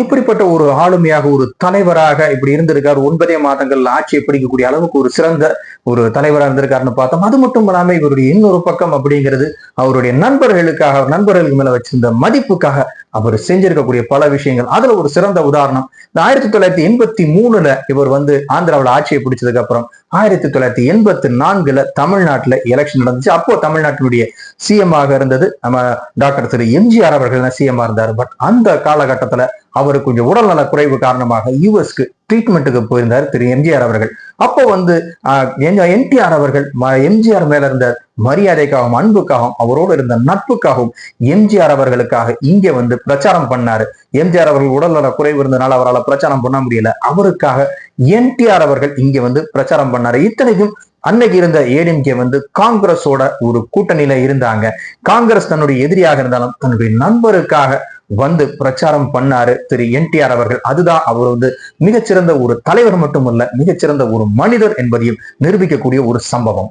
இப்படிப்பட்ட ஒரு ஆளுமையாக ஒரு தலைவராக இப்படி இருந்திருக்காரு. ஒன்பதே மாதங்கள் ஆட்சியை பிடிக்கக்கூடிய அளவுக்கு ஒரு சிறந்த ஒரு தலைவராக இருந்திருக்காருன்னு பார்த்தோம். அது மட்டும் இல்லாம இவருடைய இன்னொரு பக்கம் அப்படிங்கிறது அவருடைய நண்பர்களுக்காக நண்பர்களுக்கு மேல வச்சிருந்த மதிப்புக்காக அவர் செஞ்சிருக்கக்கூடிய பல விஷயங்கள். அதுல ஒரு சிறந்த உதாரணம் இந்த ஆயிரத்தி தொள்ளாயிரத்தி எண்பத்தி மூணுல இவர் வந்து ஆந்திராவில் ஆட்சியை பிடிச்சதுக்கு அப்புறம் ஆயிரத்தி தொள்ளாயிரத்தி எண்பத்தி நான்குல தமிழ்நாட்டுல எலெக்ஷன் நடந்துச்சு. அப்போ தமிழ்நாட்டினுடைய சிஎம் ஆக இருந்தது. நம்ம டாக்டர் திரு எம்ஜிஆர் அவர்கள் சிஎம் இருந்தார். பட் அந்த காலகட்டத்துல அவருக்கு கொஞ்சம் உடல்நல குறைவு காரணமாக யூஎஸ்க்கு ட்ரீட்மெண்ட்டுக்கு போயிருந்தார் திரு எம்ஜிஆர் அவர்கள். அப்போ வந்து என்டிஆர் அவர்கள் எம்ஜிஆர் மேல இருந்த மரியாதைக்காகவும் அன்புக்காகவும் அவரோடு இருந்த நட்புக்காகவும் எம்ஜிஆர் அவர்களுக்காக இங்க வந்து பிரச்சாரம் பண்ணாரு. எம்ஜிஆர் அவர்கள் உடல்நல குறைவு இருந்தனால அவரால் பிரச்சாரம் பண்ண முடியல. அவருக்காக என்டிஆர் அவர்கள் இங்க வந்து பிரச்சாரம் பண்ணாரு. இத்தனைக்கும் அன்னைக்கு இருந்த ஏடிஎம்கே வந்து காங்கிரஸோட ஒரு கூட்டணியில இருந்தாங்க. காங்கிரஸ் தன்னுடைய எதிரியாக இருந்தாலும் தன்னுடைய நண்பருக்காக வந்து பிரச்சாரம் பண்ணாரு திரு என்டிஆர் அவர்கள். அதுதான் அவர் வந்து மிகச்சிறந்த ஒரு தலைவர் மட்டுமல்ல மிகச்சிறந்த ஒரு மனிதர் என்பதையும் நிரூபிக்கக்கூடிய ஒரு சம்பவம்.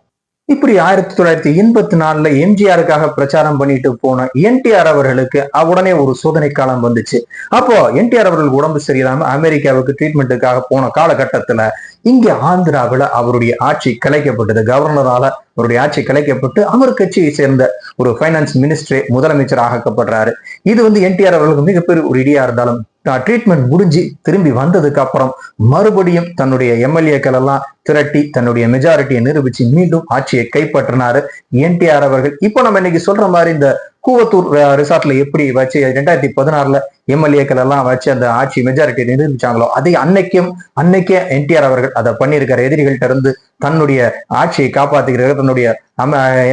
இப்படி ஆயிரத்தி தொள்ளாயிரத்தி எண்பத்தி நாலுல எம்ஜிஆருக்காக பிரச்சாரம் பண்ணிட்டு போன என்டிஆர் அவர்களுக்கு உடனே ஒரு சோதனை காலம் வந்துச்சு. அப்போ என்டிஆர் அவர்களுக்கு உடம்பு சரியில்லாம அமெரிக்காவுக்கு ட்ரீட்மெண்ட்டுக்காக போன காலகட்டத்துல இங்க ஆந்திராவில அவருடைய ஆட்சி கலைக்கப்பட்டது. கவர்னரால அவருடைய ஆட்சி கலைக்கப்பட்டு அவர் கட்சியை சேர்ந்த ஒரு ஃபைனான்ஸ் மினிஸ்டரே முதலமைச்சர் ஆகப்படுறாரு இது வந்து என்டிஆர் அவர்களுக்கு மிகப்பெரிய ஒரு இடியா இருந்தாலும் ட்ரீட்மெண்ட் முடிஞ்சு திரும்பி வந்ததுக்கு அப்புறம் மறுபடியும் தன்னுடைய எம்எல்ஏக்கள் எல்லாம் திரட்டி தன்னுடைய மெஜாரிட்டியை நிரூபிச்சு மீண்டும் ஆட்சியை கைப்பற்றினாரு என்டிஆர் அவர்கள். இப்போ நம்ம இன்னைக்கு சொல்ற மாதிரி இந்த கூவத்தூர் ரிசார்ட்ல எப்படி வச்சு ரெண்டாயிரத்தி பதினாறுல எம்எல்ஏக்கள் எல்லாம் வச்சு அந்த ஆட்சி மெஜாரிட்டி நிரூபிச்சாங்களோ அதை அன்னைக்கும் அன்னைக்கே என்டிஆர் அவர்கள் அதை பண்ணியிருக்காரு. எதிரிகள்கிட்ட இருந்து தன்னுடைய ஆட்சியை காப்பாத்துக்கிறார். தன்னுடைய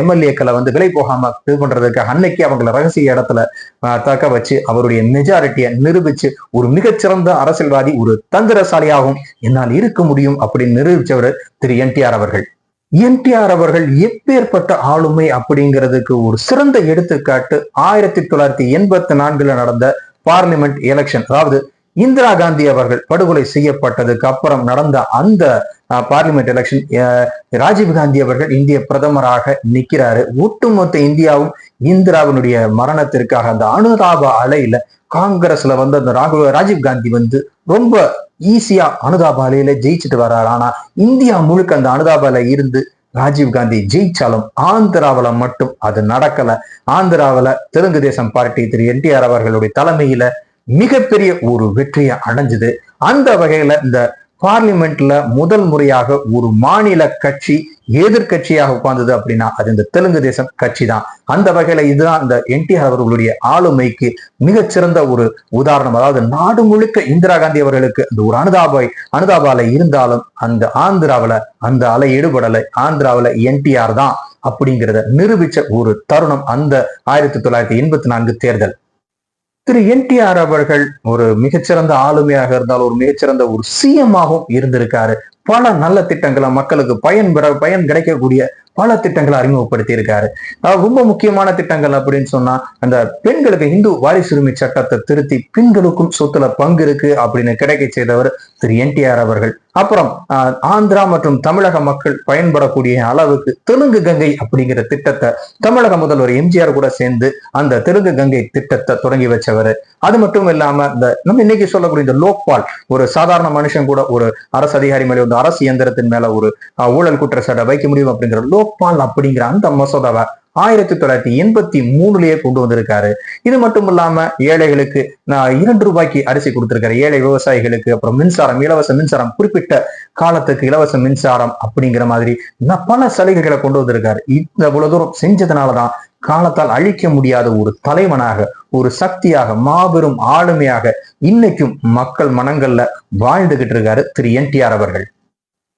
எம்எல்ஏக்களை வந்து விலை போகாம இது பண்றதுக்காக அன்னைக்கு அவங்களை ரகசிய இடத்துல தக்க வச்சு அவருடைய மெஜாரிட்டியை நிரூபிச்சு ஒரு மிகச்சிறந்த அரசியல்வாதி ஒரு தந்திரசாலியாகவும் என்னால் இருக்க முடியும் அப்படின்னு நிரூபிச்சவர் திரு என்டிஆர் அவர்கள். என்டிஆர் அவர்கள் எப்பேற்பட்ட ஆளுமை அப்படிங்கிறதுக்கு ஒரு சிறந்த எடுத்துக்காட்டு ஆயிரத்தி தொள்ளாயிரத்தி எண்பத்தி நான்குல நடந்த பார்லிமெண்ட் எலெக்ஷன். அதாவது இந்திரா காந்தி அவர்கள் படுகொலை செய்யப்பட்டதுக்கு அப்புறம் நடந்த அந்த பார்லிமெண்ட் எலெக்ஷன் ராஜீவ் காந்தி அவர்கள் இந்திய பிரதமராக நிற்கிறாரு ஒட்டுமொத்த இந்தியாவும் இந்திராவினுடைய மரணத்திற்காக அந்த அனுதாப அலையில காங்கிரஸ்ல வந்து அந்த ராகுல் ராஜீவ் காந்தி வந்து ரொம்ப ஈஸியா அனுதாபாலையில ஜெயிச்சுட்டு வர்றாரு. ஆனா இந்தியா முழுக்க அந்த அனுதாபால இருந்து ராஜீவ் காந்தி ஜெயிச்சாலும் ஆந்திராவில மட்டும் அது நடக்கல. ஆந்திராவில தெலுங்கு தேசம் பார்ட்டி திரு என்டிஆர் அவர்களுடைய தலைமையில மிகப்பெரிய ஒரு வெற்றியை அடைஞ்சது. அந்த வகையில இந்த பார்லிமெண்ட்ல முதல் முறையாக ஒரு மாநில கட்சி எதிர்கட்சியாக உட்கார்ந்தது அப்படின்னா அது இந்த தெலுங்கு தேசம் கட்சி தான். அந்த வகையில இதுதான் இந்த என்டிஆர் அவர்களுடைய ஆளுமைக்கு மிகச்சிறந்த ஒரு உதாரணம். அதாவது நாடு முழுக்க இந்திரா காந்தி அவர்களுக்கு அந்த ஒரு அனுதாபை அனுதாப அலை இருந்தாலும் அந்த ஆந்திராவில அந்த அலை ஈடுபடலை ஆந்திராவில என்டிஆர் தான் அப்படிங்கிறத நிரூபிச்ச ஒரு தருணம் அந்த ஆயிரத்தி தொள்ளாயிரத்தி எண்பத்தி நான்கு தேர்தல். திரு என்டிஆர் அவர்கள் ஒரு மிகச்சிறந்த ஆளுமையாக இருந்தால் ஒரு மிகச்சிறந்த ஒரு சிஎம் ஆகவும் இருந்திருக்காரு. பல நல்ல திட்டங்களை மக்களுக்கு பயன் பெற பயன் கிடைக்கக்கூடிய பல திட்டங்களை அறிமுகப்படுத்தி இருக்காரு ரொம்ப முக்கியமான திட்டங்கள் அப்படின்னு சொன்னா அந்த பெண்களுக்கு இந்து வாரிசுரிமை சட்டத்தை திருத்தி பெண்களுக்கும் சொத்துல பங்கு இருக்கு அப்படின்னு கிடைக்க செய்தவர் திரு என்டிஆர் அவர்கள். அப்புறம் ஆந்திரா மற்றும் தமிழக மக்கள் பயன்படக்கூடிய அளவுக்கு தெலுங்கு கங்கை அப்படிங்கிற திட்டத்தை தமிழக முதல்வர் எம்ஜிஆர் கூட சேர்ந்து அந்த தெலுங்கு கங்கை திட்டத்தை தொடங்கி வச்சவர். அது மட்டும் இல்லாம இந்த நம்ம இன்னைக்கு சொல்லக்கூடிய இந்த லோக்பால் ஒரு சாதாரண மனுஷன் கூட ஒரு அரசு அதிகாரி மேலே ஒரு அரசு இயந்திரத்தின் மேல ஒரு ஊழல் குற்றச்சாட்டை வைக்க முடியும் அப்படிங்கிற லோக்பால் அப்படிங்கிற அந்த மசோதாவை ஆயிரத்தி தொள்ளாயிரத்தி எண்பத்தி மூணுலயே கொண்டு வந்திருக்காரு. இது மட்டும் இல்லாம ஏழைகளுக்கு நான் இரண்டு ரூபாய்க்கு அரிசி கொடுத்திருக்காரு. ஏழை விவசாயிகளுக்கு அப்புறம் மின்சாரம் இலவச மின்சாரம் குறிப்பிட்ட காலத்துக்கு இலவச மின்சாரம் அப்படிங்கிற மாதிரி பல சலுகைகளை கொண்டு வந்திருக்காரு. இந்த இவ்வளவு தூரம் செஞ்சதுனாலதான் காலத்தால் அழிக்க முடியாத ஒரு தலைவனாக ஒரு சக்தியாக மாபெரும் ஆளுமையாக இன்னைக்கும் மக்கள் மனங்கள்ல வாழ்ந்துகிட்டு இருக்காரு திரு என்டிஆர் அவர்கள்.